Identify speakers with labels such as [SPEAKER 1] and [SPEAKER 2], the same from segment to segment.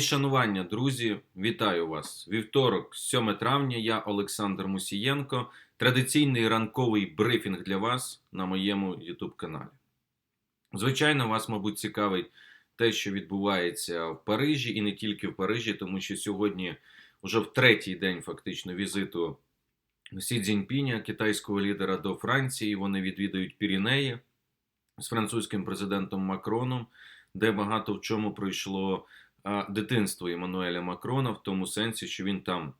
[SPEAKER 1] Шанування, друзі, вітаю вас. Вівторок, 7 травня, я Олександр Мусієнко. Традиційний ранковий брифінг для вас на моєму YouTube каналі. Звичайно, вас, мабуть, цікавить те, що відбувається в Парижі, і не тільки в Парижі, тому що сьогодні, вже в третій день, фактично, візиту Сі Цзіньпіня, китайського лідера до Франції. Вони відвідають Пірінеї з французьким президентом Макроном, де багато в чому пройшло дитинство Еммануеля Макрона, в тому сенсі, що він там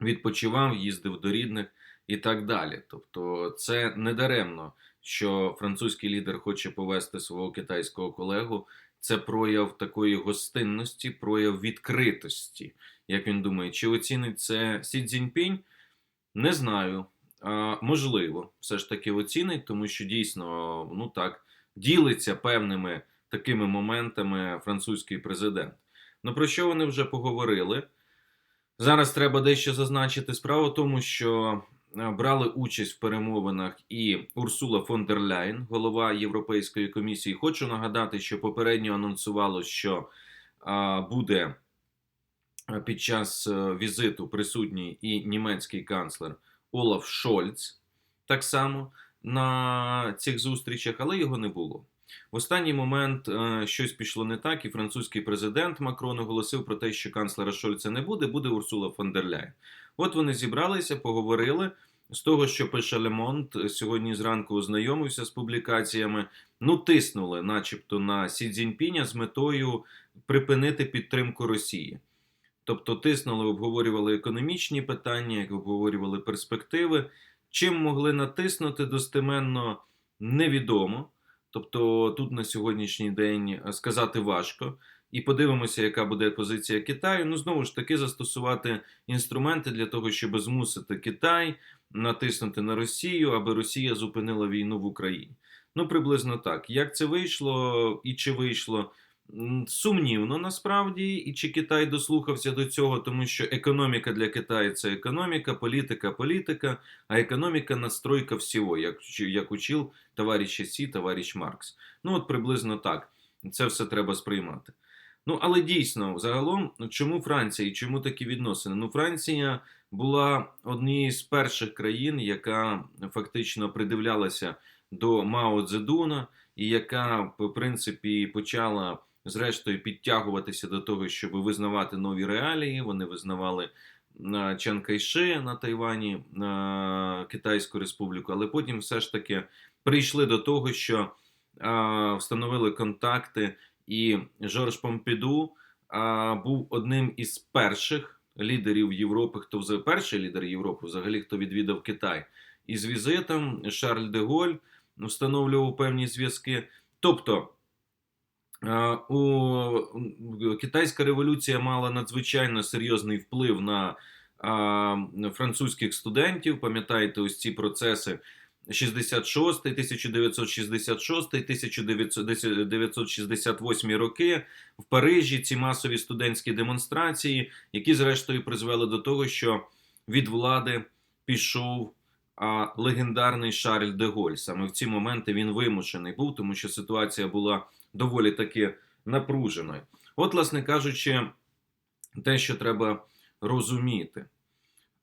[SPEAKER 1] відпочивав, їздив до рідних і так далі. Тобто, це не даремно, що французький лідер хоче повести свого китайського колегу. Це прояв такої гостинності, прояв відкритості. Як він думає, чи оцінить це Сі Цзіньпінь? Не знаю. А, можливо, все ж таки оцінить, тому що дійсно, ну так, ділиться певними такими моментами французький президент. Ну про що вони вже поговорили? Зараз треба дещо зазначити. Справа в тому, що е, брали участь в перемовинах і Урсула фон дер Ляйн, голова Європейської комісії. Хочу нагадати, що попередньо анонсувало, що а, буде е, під час е, візиту присутній і німецький канцлер Олаф Шольц, так само на цих зустрічах, але його не було. В останній момент е, щось пішло не так, і французький президент Макрон оголосив про те, що канцлера Шольца не буде, буде Урсула фон дер Ляйн. От вони зібралися, поговорили. З того, що пише Лемонт, сьогодні зранку ознайомився з публікаціями, ну тиснули, начебто, на Сі Цзіньпіня з метою припинити підтримку Росії. Тобто тиснули, обговорювали економічні питання, обговорювали перспективи. Чим могли натиснути достеменно невідомо. Тобто тут на сьогоднішній день сказати важко. І подивимося, яка буде позиція Китаю. Ну, знову ж таки, застосувати інструменти для того, щоб змусити Китай натиснути на Росію, аби Росія зупинила війну в Україні. Ну, приблизно так. Як це вийшло і чи вийшло? Сумнівно насправді, і чи Китай дослухався до цього, тому що економіка для Китаю це економіка, політика, політика, а економіка настройка всього, як як учив товариш Сі, товариш Маркс. Ну от приблизно так. Це все треба сприймати. Ну, але дійсно, загалом, чому Франція і чому такі відносини? Ну, Франція була однією з перших країн, яка фактично придивлялася до Мао Цзедуна, і яка, в принципі, почала зрештою підтягуватися до того, щоб визнавати нові реалії. Вони визнавали Чан Кайши на Тайвані, Китайську Республіку, але потім все ж таки прийшли до того, що встановили контакти, і Жорж Помпіду був одним із перших лідерів Європи, хто взагалі перший лідер Європи, взагалі хто відвідав Китай. І з візитом Шарль де Голь встановлював певні зв'язки. Тобто у китайська революція мала надзвичайно серйозний вплив на французьких студентів. Пам'ятаєте, ось ці процеси 66, 1966, 1968 роки в Парижі. Ці масові студентські демонстрації, які зрештою призвели до того, що від влади пішов а легендарний Шарль де Голь. Саме в ці моменти він вимушений був, тому що ситуація була доволі таки напруженою. От, власне кажучи, те, що треба розуміти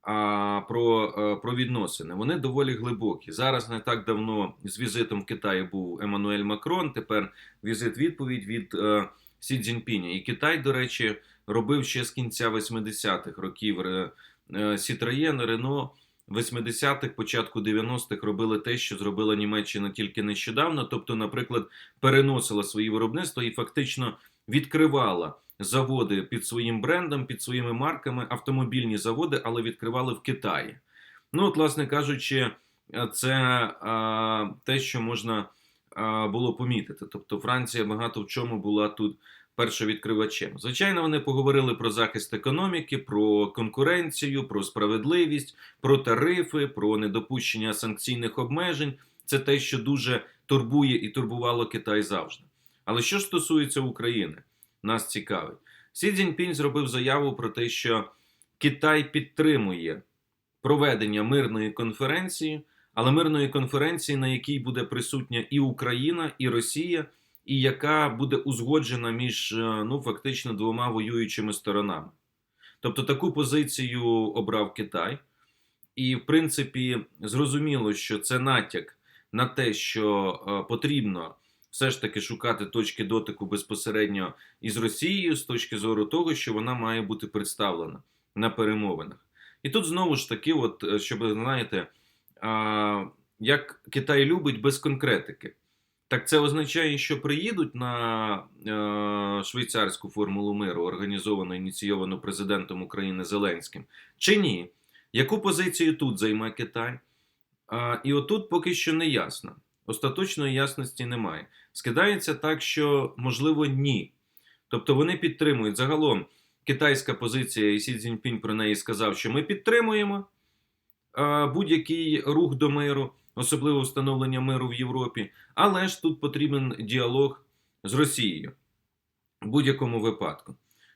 [SPEAKER 1] а, про а, про відносини, вони доволі глибокі. Зараз не так давно з візитом в Китаї був Еммануель Макрон. Тепер візит відповідь від а, Сі Цзіньпіня. І Китай, до речі, робив ще з кінця 80-х років Сітроєн, Рено. 80-х, початку 90-х робили те, що зробила Німеччина тільки нещодавно, тобто, наприклад, переносила свої виробництва і фактично відкривала заводи під своїм брендом, під своїми марками, автомобільні заводи, але відкривали в Китаї. Ну, от, власне кажучи, це а, те, що можна а, було помітити. Тобто, Франція багато в чому була тут першовідкривачем. Звичайно, вони поговорили про захист економіки, про конкуренцію, про справедливість, про тарифи, про недопущення санкційних обмежень. Це те, що дуже турбує і турбувало Китай завжди. Але що стосується України, нас цікавить. Сі Цзіньпінь зробив заяву про те, що Китай підтримує проведення мирної конференції, але мирної конференції, на якій буде присутня і Україна, і Росія, і яка буде узгоджена між е, ну, фактично двома воюючими сторонами. Тобто таку позицію обрав Китай, і, в принципі, зрозуміло, що це натяк на те, що е, потрібно все ж таки шукати точки дотику безпосередньо із Росією з точки зору того, що вона має бути представлена на перемовинах. І тут знову ж таки, от, е, щоб знаєте, як Китай любить без конкретики. Так це означає, що приїдуть на е, швейцарську формулу миру, організовану ініційовану президентом України Зеленським, чи ні? Яку позицію тут займе Китай? А, і отут поки що не ясно. Остаточної ясності немає. Скидається так, що можливо ні. Тобто вони підтримують загалом китайська позиція, і Сі Цзіньпінь про неї сказав, що ми підтримуємо а, будь-який рух до миру, особливо встановлення миру в Європі. Але ж тут потрібен діалог з Росією в будь-якому випадку.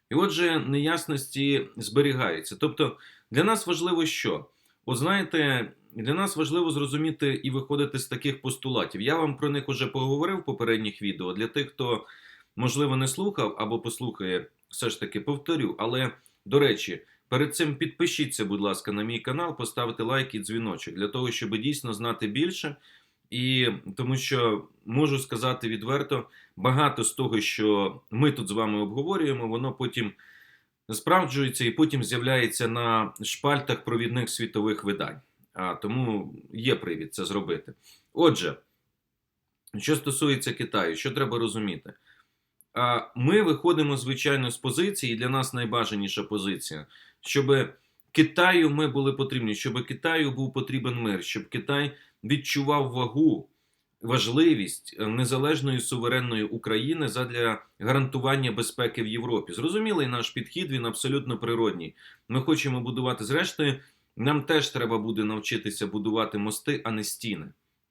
[SPEAKER 1] І отже, неясності зберігаються. Тобто, для нас важливо що? От знаєте, для нас важливо зрозуміти і виходити з таких постулатів. Я вам про них уже поговорив в попередніх відео. Для тих, хто, можливо, не слухав або послухає, все ж таки повторю. Але, до речі, перед цим підпишіться, будь ласка, на мій канал, поставте лайк і дзвіночок для того, щоб дійсно знати більше. І тому що можу сказати відверто, багато з того, що ми тут з вами обговорюємо, воно потім справджується і потім з'являється на шпальтах провідних світових видань. А тому є привід це зробити. Отже, що стосується Китаю, що треба розуміти? Ми виходимо, звичайно, з позиції, для нас найбажаніша позиція, щоб Китаю ми були потрібні, щоб Китаю був потрібен мир, щоб Китай відчував вагу, важливість незалежної суверенної України задля гарантування безпеки в Європі. Зрозумілий наш підхід, він абсолютно природній. Ми хочемо будувати зрештою. Нам теж треба буде навчитися будувати мости, а не стіни.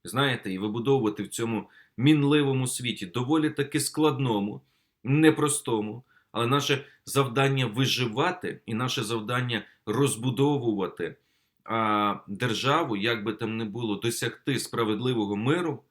[SPEAKER 1] Знаєте, і вибудовувати в цьому мінливому світі, доволі таки складному, непростому. Але наше завдання виживати і наше завдання розбудовувати а, державу, як би там не було, досягти справедливого миру,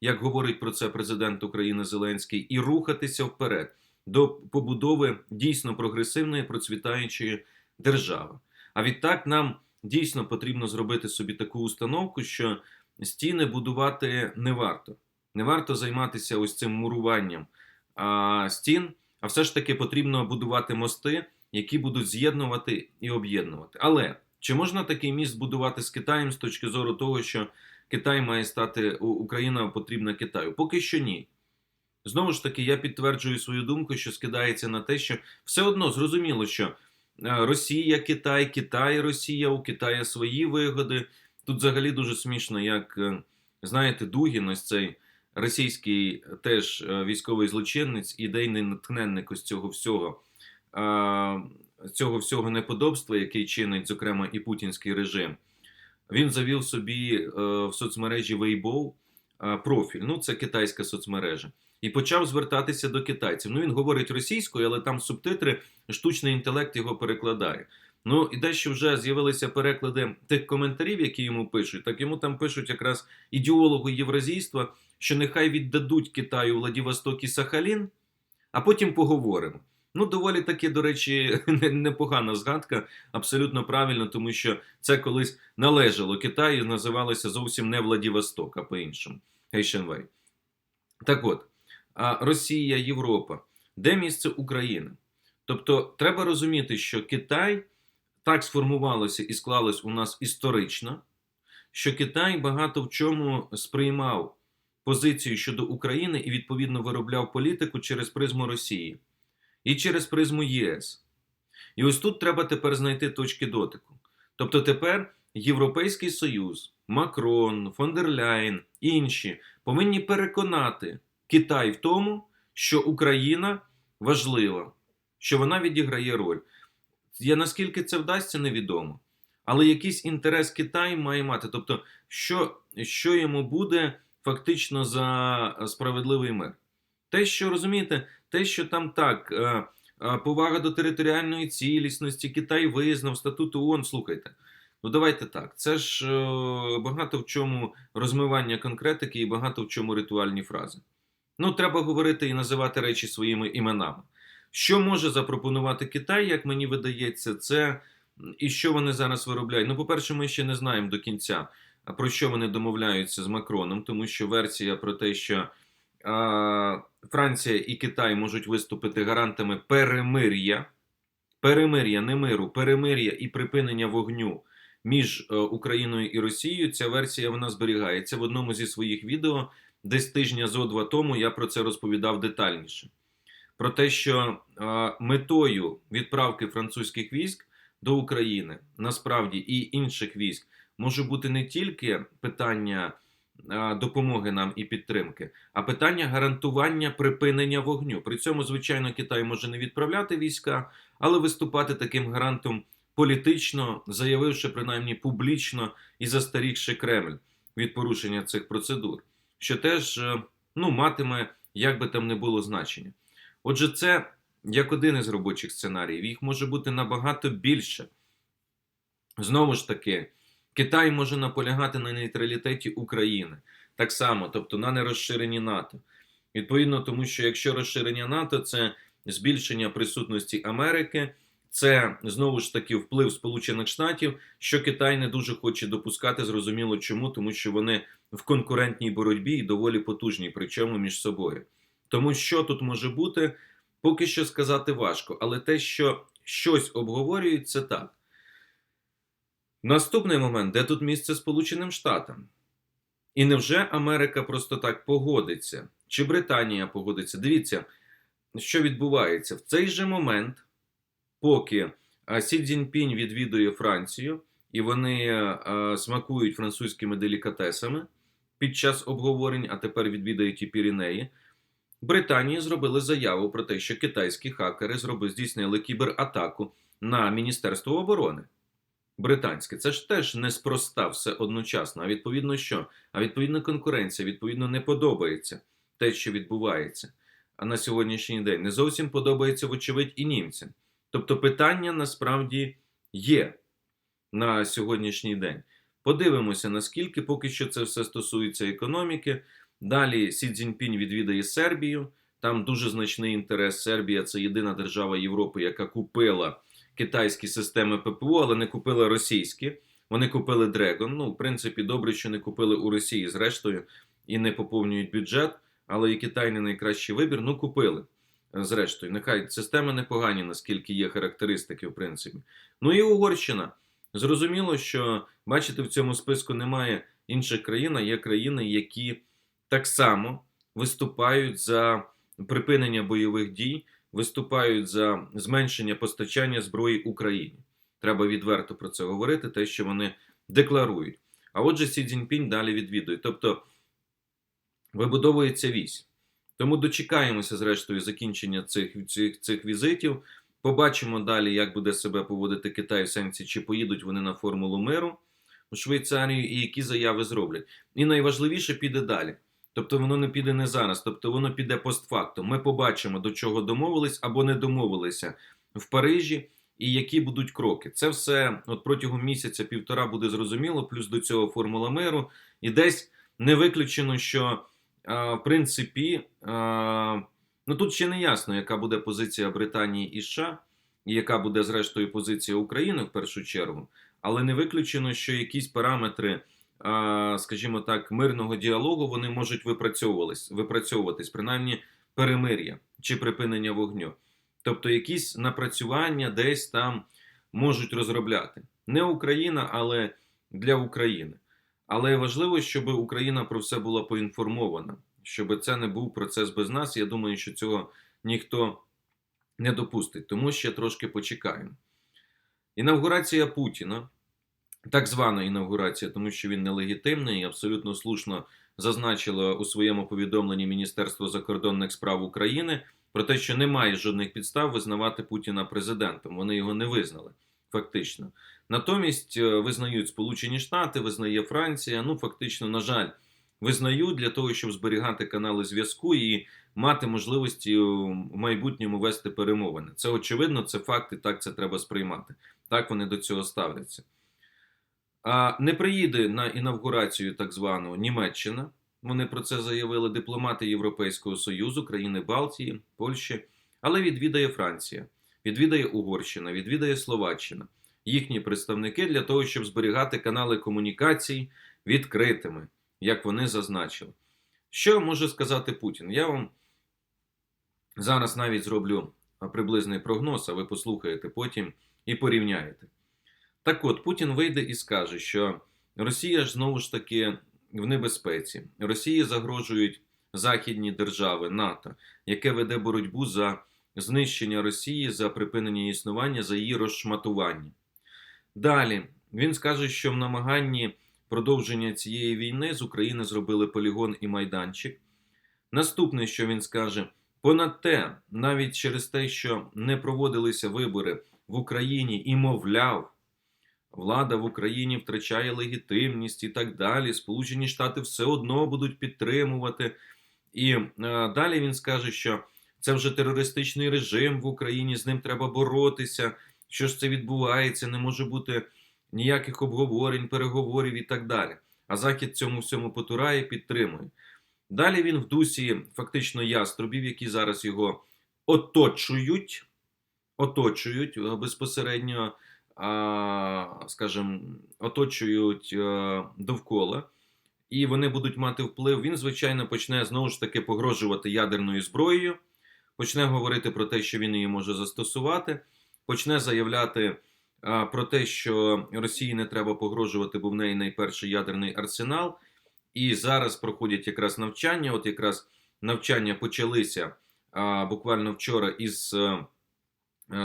[SPEAKER 1] як говорить про це президент України Зеленський, і рухатися вперед до побудови дійсно прогресивної процвітаючої держави. А відтак нам дійсно потрібно зробити собі таку установку, що стіни будувати не варто. Не варто займатися ось цим муруванням а, стін, а все ж таки потрібно будувати мости, які будуть з'єднувати і об'єднувати. Але чи можна такий міст будувати з Китаєм з точки зору того, що Китай має стати Україна потрібна Китаю? Поки що ні. Знову ж таки, я підтверджую свою думку, що скидається на те, що все одно зрозуміло, що Росія, Китай, Китай, Росія, у Китая свої вигоди. Тут взагалі дуже смішно, як знаєте, Дугін, ось цей російський теж військовий злочинець, ідейний натхненник ось цього всього, цього всього неподобства, який чинить, зокрема, і путінський режим. Він завів собі в соцмережі Weibo профіль. Ну, це китайська соцмережа. І почав звертатися до китайців. Ну, він говорить російською, але там субтитри, штучний інтелект його перекладає. Ну, і дещо вже з'явилися переклади тих коментарів, які йому пишуть. Так йому там пишуть якраз ідеологу євразійства, що нехай віддадуть Китаю Владивосток і Сахалін, а потім поговоримо. Ну, доволі таки, до речі, непогана згадка, абсолютно правильно, тому що це колись належало Китаю, називалося зовсім не Владивосток, а по-іншому. Гейшенвей. Так от. Росія, Європа, де місце України? Тобто, треба розуміти, що Китай так сформувалося і склалось у нас історично, що Китай багато в чому сприймав позицію щодо України і відповідно виробляв політику через призму Росії і через призму ЄС. І ось тут треба тепер знайти точки дотику. Тобто тепер Європейський Союз, Макрон, Фондерляєн, інші повинні переконати. Китай в тому, що Україна важлива, що вона відіграє роль. Я наскільки це вдасться, невідомо. Але якийсь інтерес Китай має мати. Тобто, що що йому буде фактично за справедливий мир? Те, що розумієте, те, що там так, е, е, повага до територіальної цілісності, Китай визнав статут ООН, слухайте. Ну, давайте так. Це ж е, багато в чому розмивання конкретики і багато в чому ритуальні фрази. Ну, треба говорити і називати речі своїми іменами. Що може запропонувати Китай, як мені видається, це і що вони зараз виробляють. Ну, по-перше, ми ще не знаємо до кінця, про що вони домовляються з Макроном, тому що версія про те, що а, Франція і Китай можуть виступити гарантами перемир'я, перемир'я, не миру, перемир'я і припинення вогню між е, Україною і Росією. Ця версія вона зберігається в одному зі своїх відео. Десь тижня зо два тому я про це розповідав детальніше. Про те, що е, метою відправки французьких військ до України насправді і інших військ може бути не тільки питання е, допомоги нам і підтримки, а питання гарантування припинення вогню. При цьому, звичайно, Китай може не відправляти війська, але виступати таким гарантом політично, заявивши принаймні публічно і застарігши Кремль від порушення цих процедур, що теж е, ну, матиме, як би там не було значення. Отже, це як один із робочих сценаріїв, їх може бути набагато більше. Знову ж таки, Китай може наполягати на нейтралітеті України так само, тобто на нерозширенні НАТО. Відповідно, тому що якщо розширення НАТО це збільшення присутності Америки, це знову ж таки вплив Сполучених Штатів, що Китай не дуже хоче допускати. Зрозуміло чому, тому що вони в конкурентній боротьбі і доволі потужні, причому між собою. Тому що тут може бути, поки що сказати важко, але те, що щось обговорюють, це так. Наступний момент, де тут місце Сполученим Штатам? І невже Америка просто так погодиться? Чи Британія погодиться? Дивіться, що відбувається в цей же момент, поки Сі Цзіньпінь відвідує Францію, і вони смакують французькими делікатесами під час обговорень, а тепер відвідають і Пірінеї. Британії зробили заяву про те, що китайські хакери зробили, здійснили кібератаку на Міністерство оборони. Британське, це ж теж неспроста все одночасно. А відповідно що? А відповідно конкуренція, відповідно, не подобається те, що відбувається. А на сьогоднішній день не зовсім подобається, вочевидь, і німцям. Тобто питання насправді є на сьогоднішній день. Подивимося, наскільки поки що це все стосується економіки. Далі Сі Цзіньпінь відвідає Сербію. Там дуже значний інтерес. Сербія це єдина держава Європи, яка купила китайські системи ППО, але не купила російські. Вони купили Dragon. Ну, в принципі, добре, що не купили у Росії, зрештою, і не поповнюють бюджет. Але і Китай не найкращий вибір. Ну, купили. Зрештою, нехай системи непогані, наскільки є характеристики, в принципі. Ну і Угорщина. Зрозуміло, що бачите, в цьому списку немає інших країн, а є країни, які так само виступають за припинення бойових дій, виступають за зменшення постачання зброї Україні. Треба відверто про це говорити, те, що вони декларують. А отже, Сі Цзіньпінь далі відвідує. Тобто вибудовується вісь. Тому дочекаємося, зрештою, закінчення цих, цих, цих візитів. Побачимо далі, як буде себе поводити Китай в сенсі, чи поїдуть вони на формулу миру у Швейцарію і які заяви зроблять. І найважливіше піде далі. Тобто воно не піде не зараз, тобто воно піде постфактум. Ми побачимо, до чого домовились або не домовилися в Парижі, і які будуть кроки. Це все от протягом місяця-півтора буде зрозуміло, плюс до цього формула миру. І десь не виключено, що в принципі, ну тут ще не ясно, яка буде позиція Британії і США, і яка буде зрештою позиція України в першу чергу, але не виключено, що якісь параметри скажімо так, мирного діалогу вони можуть випрацьовуватись, випрацьовуватись, принаймні перемир'я чи припинення вогню. Тобто якісь напрацювання десь там можуть розробляти. Не Україна, але для України. Але важливо, щоб Україна про все була поінформована, щоб це не був процес без нас. Я думаю, що цього ніхто не допустить, тому ще трошки почекаємо. Інавгурація Путіна так звана інавгурація, тому що він нелегітимний і абсолютно слушно зазначило у своєму повідомленні Міністерство закордонних справ України про те, що немає жодних підстав визнавати Путіна президентом. Вони його не визнали, фактично. Натомість е, визнають Сполучені Штати, визнає Франція. Ну, фактично, на жаль, визнають для того, щоб зберігати канали зв'язку і мати можливості в майбутньому вести перемовини. Це очевидно, це факт, і так це треба сприймати. Так вони до цього ставляться. Не приїде на інавгурацію так звану Німеччина, Вони про це заявили дипломати Європейського Союзу, країни Балтії, Польщі, але відвідає Франція, відвідає Угорщина, відвідає Словаччина, їхні представники для того, щоб зберігати канали комунікацій відкритими, як вони зазначили. Що може сказати Путін? Я вам зараз навіть зроблю приблизний прогноз, а ви послухаєте потім і порівняєте. Так от, Путін вийде і скаже, що Росія ж знову ж таки в небезпеці. Росії загрожують західні держави НАТО, яке веде боротьбу за знищення Росії, за припинення існування, за її розшматування. Далі він скаже, що в намаганні продовження цієї війни з України зробили полігон і майданчик. Наступне, що він скаже, понад те, навіть через те, що не проводилися вибори в Україні і мовляв, влада в Україні втрачає легітимність і так далі. Сполучені Штати все одно будуть підтримувати. І е, далі він скаже, що це вже терористичний режим в Україні, з ним треба боротися. Що ж це відбувається, не може бути ніяких обговорень, переговорів і так далі. А Захід цьому всьому потурає, підтримує. Далі він в дусі фактично яструбів, які зараз його оточують, оточують е, безпосередньо, скажімо, оточують е, довкола, і вони будуть мати вплив. Він, звичайно, почне знову ж таки погрожувати ядерною зброєю, почне говорити про те, що він її може застосувати, почне заявляти а, про те, що Росії не треба погрожувати, бо в неї найперший ядерний арсенал. І зараз проходять якраз навчання. От якраз навчання почалися буквально вчора із а,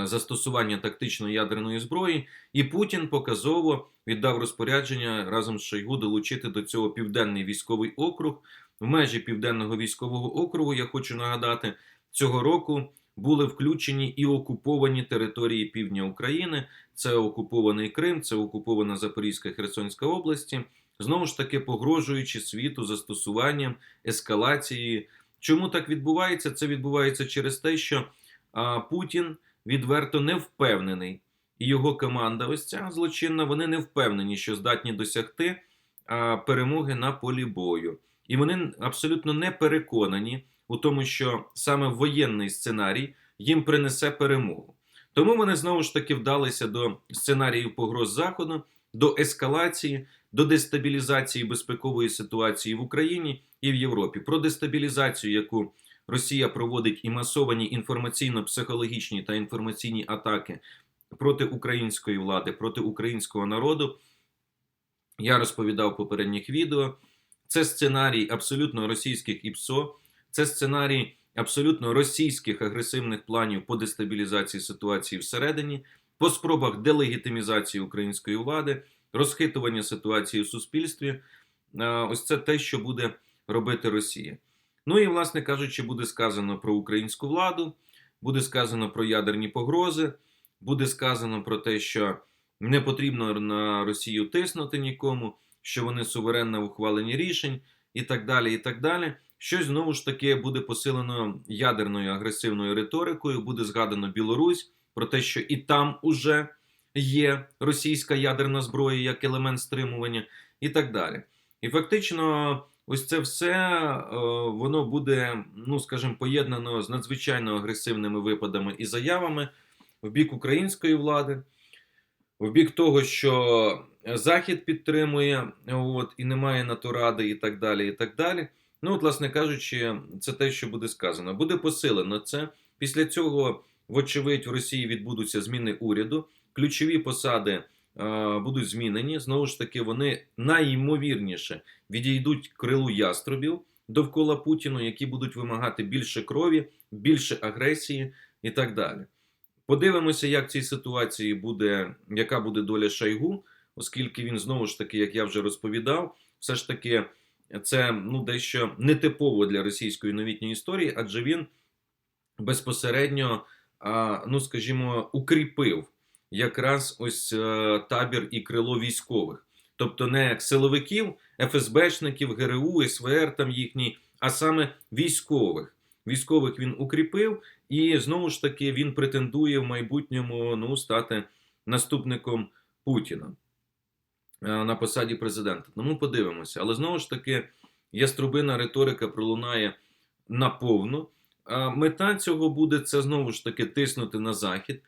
[SPEAKER 1] застосування тактичної ядерної зброї, і Путін показово віддав розпорядження разом з Шойгу долучити до цього південний військовий округ. В межі південного військового округу я хочу нагадати, цього року були включені і окуповані території півдня України. Це окупований Крим, це окупована Запорізька Херсонська області знову ж таки погрожуючи світу застосуванням ескалації. Чому так відбувається? Це відбувається через те, що а, Путін відверто не впевнений, і його команда, ось ця злочинна, вони не впевнені, що здатні досягти перемоги на полі бою. І вони абсолютно не переконані у тому, що саме воєнний сценарій їм принесе перемогу. Тому вони знову ж таки вдалися до сценаріїв погроз Заходу, до ескалації, до дестабілізації безпекової ситуації в Україні і в Європі, про дестабілізацію, яку Росія проводить і масовані інформаційно-психологічні та інформаційні атаки проти української влади, проти українського народу. Я розповідав в попередніх відео. Це сценарій абсолютно російських ІПСО, це сценарій абсолютно російських агресивних планів по дестабілізації ситуації всередині, по спробах делегітимізації української влади, розхитування ситуації в суспільстві. Ось це те, що буде робити Росія. Ну і, власне кажучи, буде сказано про українську владу, буде сказано про ядерні погрози, буде сказано про те, що не потрібно на Росію тиснути нікому, що вони суверенна в ухваленні рішень, і так далі. і так далі. Щось знову ж таки буде посилено ядерною агресивною риторикою, буде згадано Білорусь про те, що і там уже є російська ядерна зброя як елемент стримування, і так далі. І фактично, ось це все е, воно буде, ну скажімо, поєднано з надзвичайно агресивними випадами і заявами в бік української влади, в бік того, що Захід підтримує, от, і немає на то ради, і так далі. і так далі. Ну, от, власне кажучи, це те, що буде сказано. Буде посилено це. Після цього, вочевидь, в Росії відбудуться зміни уряду ключові посади будуть змінені. Знову ж таки, вони найімовірніше відійдуть крилу яструбів довкола Путіну, які будуть вимагати більше крові, більше агресії і так далі. Подивимося, як в цій ситуації буде, яка буде доля Шайгу, оскільки він знову ж таки, як я вже розповідав, все ж таки це ну дещо нетипово для російської новітньої історії, адже він безпосередньо, ну скажімо, укріпив якраз ось е, табір і крило військових, тобто не силовиків, ФСБшників, ГРУ, СВР там їхній, а саме військових. Військових він укріпив, і знову ж таки він претендує в майбутньому ну, стати наступником Путіна е, на посаді президента. Тому подивимося. Але знову ж таки, яструбина риторика пролунає наповну. А Мета цього буде це знову ж таки тиснути на Захід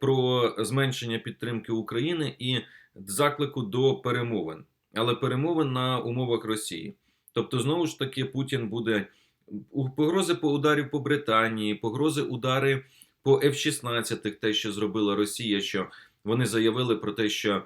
[SPEAKER 1] про зменшення підтримки України і заклику до перемовин, але перемовин на умовах Росії. Тобто, знову ж таки, Путін буде погрози по ударів по Британії, погрози удари по F-16, те, що зробила Росія, що вони заявили про те, що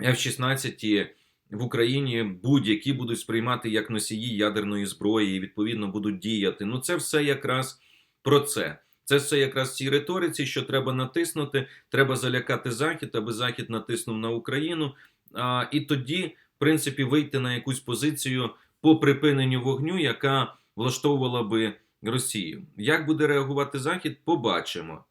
[SPEAKER 1] F-16 в Україні будь-які будуть сприймати як носії ядерної зброї і відповідно будуть діяти. Ну, це все якраз про це. Це все якраз цій риториці, що треба натиснути, треба залякати Захід, аби Захід натиснув на Україну. А, і тоді, в принципі, вийти на якусь позицію по припиненню вогню, яка влаштовувала би Росію. Як буде реагувати Захід, побачимо.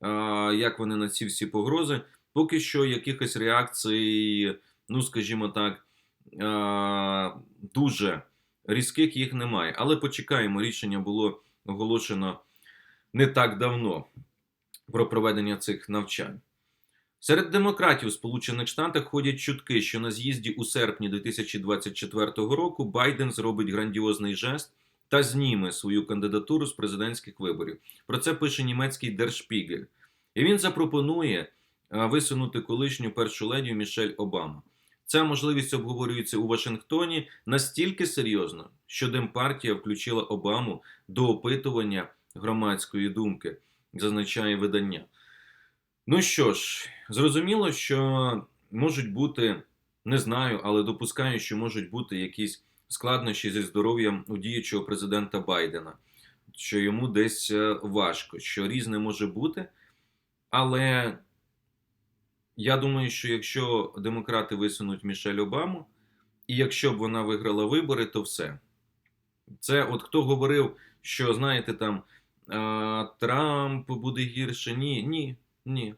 [SPEAKER 1] А, як вони на ці всі погрози. Поки що якихось реакцій, ну скажімо так, дуже різких їх немає. Але почекаємо, рішення було оголошено не так давно про проведення цих навчань. Серед демократів Сполучених Штатах ходять чутки, що на з'їзді у серпні 2024 року Байден зробить грандіозний жест та зніме свою кандидатуру з президентських виборів. Про це пише німецький Дершпігель. І він запропонує висунути колишню першу леді Мішель Обама. Ця можливість обговорюється у Вашингтоні настільки серйозно, що Демпартія включила Обаму до опитування громадської думки, зазначає видання. Ну що ж, зрозуміло, що можуть бути, не знаю, але допускаю, що можуть бути якісь складнощі зі здоров'ям у діючого президента Байдена, що йому десь е, важко, що різне може бути. Але я думаю, що якщо демократи висунуть Мішель Обаму, і якщо б вона виграла вибори, то все. Це от хто говорив, що знаєте, там Трамп буде гірше. Ні, ні, ні.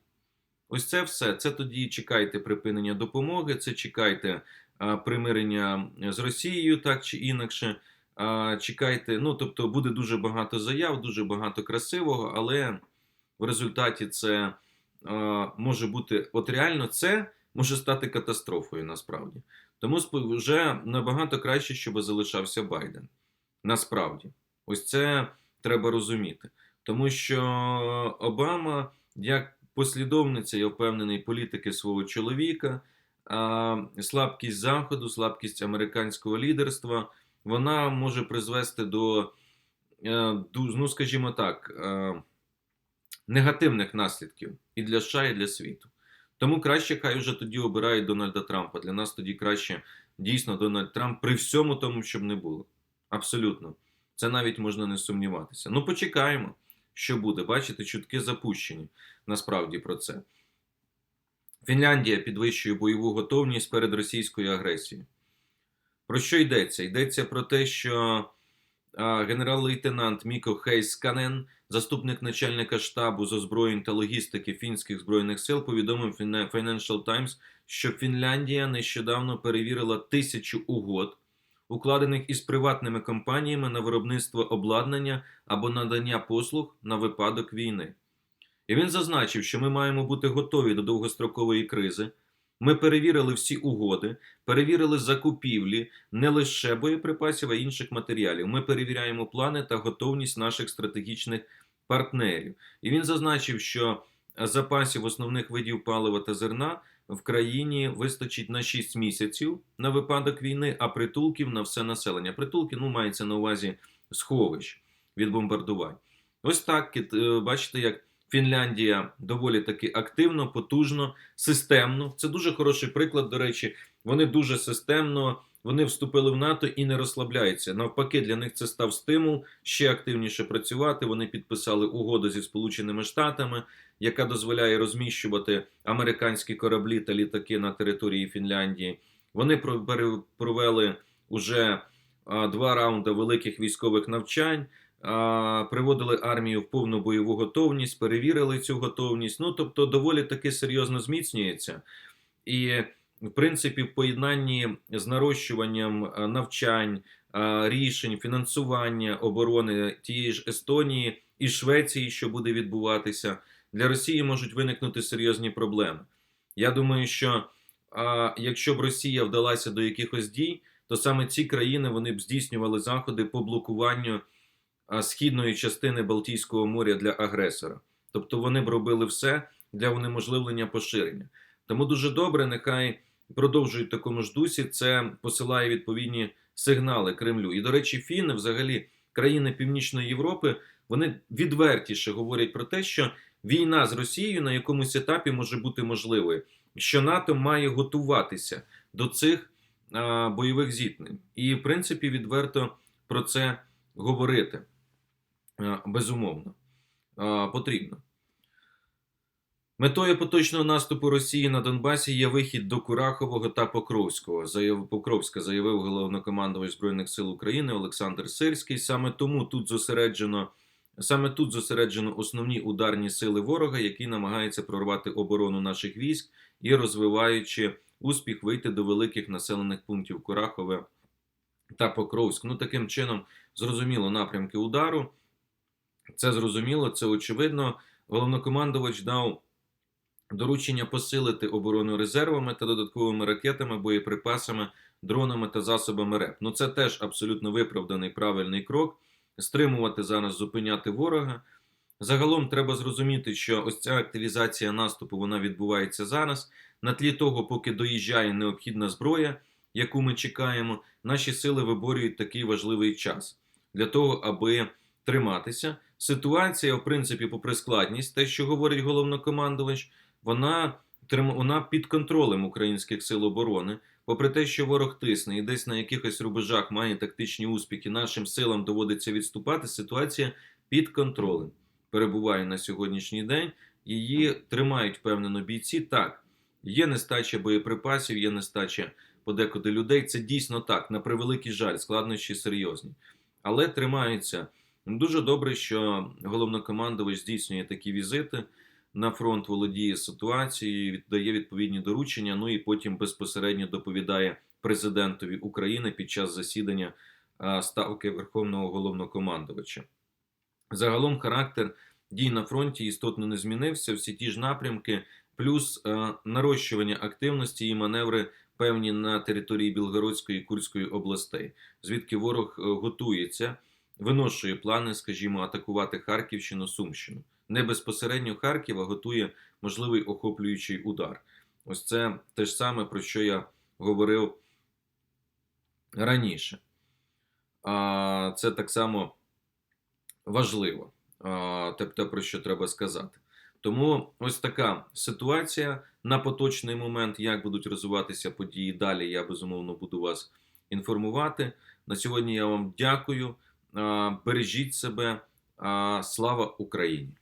[SPEAKER 1] Ось це все. Це тоді чекайте припинення допомоги, це чекайте примирення з Росією, так чи інакше. Чекайте, ну тобто буде дуже багато заяв, дуже багато красивого, але в результаті це може бути, от реально це може стати катастрофою насправді. Тому вже набагато краще, щоб залишався Байден. Насправді, ось це треба розуміти. Тому що Обама, як послідовниця, я впевнений, політики свого чоловіка, слабкість Заходу, слабкість американського лідерства, вона може призвести до, е, ну скажімо так, е, негативних наслідків і для США, і для світу. Тому краще хай вже тоді обирають Дональда Трампа. Для нас тоді краще дійсно Дональд Трамп при всьому тому, щоб не було. Абсолютно. Це навіть можна не сумніватися. Ну, почекаємо, що буде. Бачите, чутки запущені насправді про це. Фінляндія підвищує бойову готовність перед російською агресією. Про що йдеться? Йдеться про те, що генерал-лейтенант Міко Хейсканен, заступник начальника штабу з озброєнь та логістики фінських збройних сил, повідомив Financial Times, що Фінляндія нещодавно перевірила тисячу угод, укладених із приватними компаніями на виробництво обладнання або надання послуг на випадок війни. І він зазначив, що ми маємо бути готові до довгострокової кризи. Ми перевірили всі угоди, перевірили закупівлі не лише боєприпасів, а й інших матеріалів. Ми перевіряємо плани та готовність наших стратегічних партнерів. І він зазначив, що запасів основних видів палива та зерна в країні вистачить на 6 місяців на випадок війни, а притулків на все населення. Притулки, ну, мається на увазі сховищ від бомбардувань. Ось так, е, бачите, як Фінляндія доволі таки активно, потужно, системно. Це дуже хороший приклад, до речі. Вони дуже системно, вони вступили в НАТО і не розслабляються. Навпаки, для них це став стимул ще активніше працювати. Вони підписали угоду зі Сполученими Штатами, яка дозволяє розміщувати американські кораблі та літаки на території Фінляндії. Вони про- провели уже два раунди великих військових навчань. Приводили армію в повну бойову готовність, перевірили цю готовність. Ну тобто, доволі таки серйозно зміцнюється. І, в принципі, в поєднанні з нарощуванням навчань, рішень, фінансування оборони тієї ж Естонії і Швеції, що буде відбуватися, для Росії можуть виникнути серйозні проблеми. Я думаю, що якщо б Росія вдалася до якихось дій, то саме ці країни вони б здійснювали заходи по блокуванню східної частини Балтійського моря для агресора. Тобто вони б робили все для унеможливлення поширення. Тому дуже добре, нехай продовжують в такому ж дусі. Це посилає відповідні сигнали Кремлю. І, до речі, фіни, взагалі, країни Північної Європи, вони відвертіше говорять про те, що війна з Росією на якомусь етапі може бути можливою, що НАТО має готуватися до цих а, бойових зіткнень. І, в принципі, відверто про це говорити. А, безумовно, а, потрібно. Метою поточного наступу Росії на Донбасі є вихід до Курахового та Покровського. Заяв Покровська заявив головнокомандувач збройних сил України Олександр Сирський. Саме тому тут зосереджено саме тут зосереджено основні ударні сили ворога, які намагаються прорвати оборону наших військ і розвиваючи успіх вийти до великих населених пунктів Курахове та Покровськ. Ну таким чином зрозуміло напрямки удару. Це зрозуміло, це очевидно. Головнокомандувач дав доручення посилити оборону резервами та додатковими ракетами, боєприпасами, дронами та засобами РЕП. Ну це теж абсолютно виправданий правильний крок. Стримувати зараз, зупиняти ворога. Загалом треба зрозуміти, що ось ця активізація наступу вона відбувається зараз. На тлі того, поки доїжджає необхідна зброя, яку ми чекаємо, наші сили виборюють такий важливий час для того, аби триматися. Ситуація, в принципі, попри складність, те, що говорить головнокомандувач, вона вона під контролем українських сил оборони. Попри те, що ворог тисне і десь на якихось рубежах має тактичні успіхи, нашим силам доводиться відступати. Ситуація під контролем перебуває на сьогоднішній день. Її тримають впевнено бійці. Так, є нестача боєприпасів, є нестача подекуди людей. Це дійсно так. На превеликий жаль, складнощі серйозні, але тримаються. Дуже добре, що головнокомандувач здійснює такі візити на фронт, володіє ситуацією, віддає відповідні доручення. Ну і потім безпосередньо доповідає президентові України під час засідання ставки Верховного головнокомандувача. Загалом характер дій на фронті істотно не змінився. Всі ті ж напрямки, плюс нарощування активності і маневри. Певні на території Білгородської і Курської областей, звідки ворог готується виношує плани, скажімо, атакувати Харківщину, Сумщину. Не безпосередньо Харків, готує можливий охоплюючий удар. Ось це те ж саме, про що я говорив раніше. Це так само важливо, те, про що треба сказати. Тому ось така ситуація на поточний момент, як будуть розвиватися події далі, я безумовно буду вас інформувати. На сьогодні я вам дякую. Бережіть себе. Слава Україні!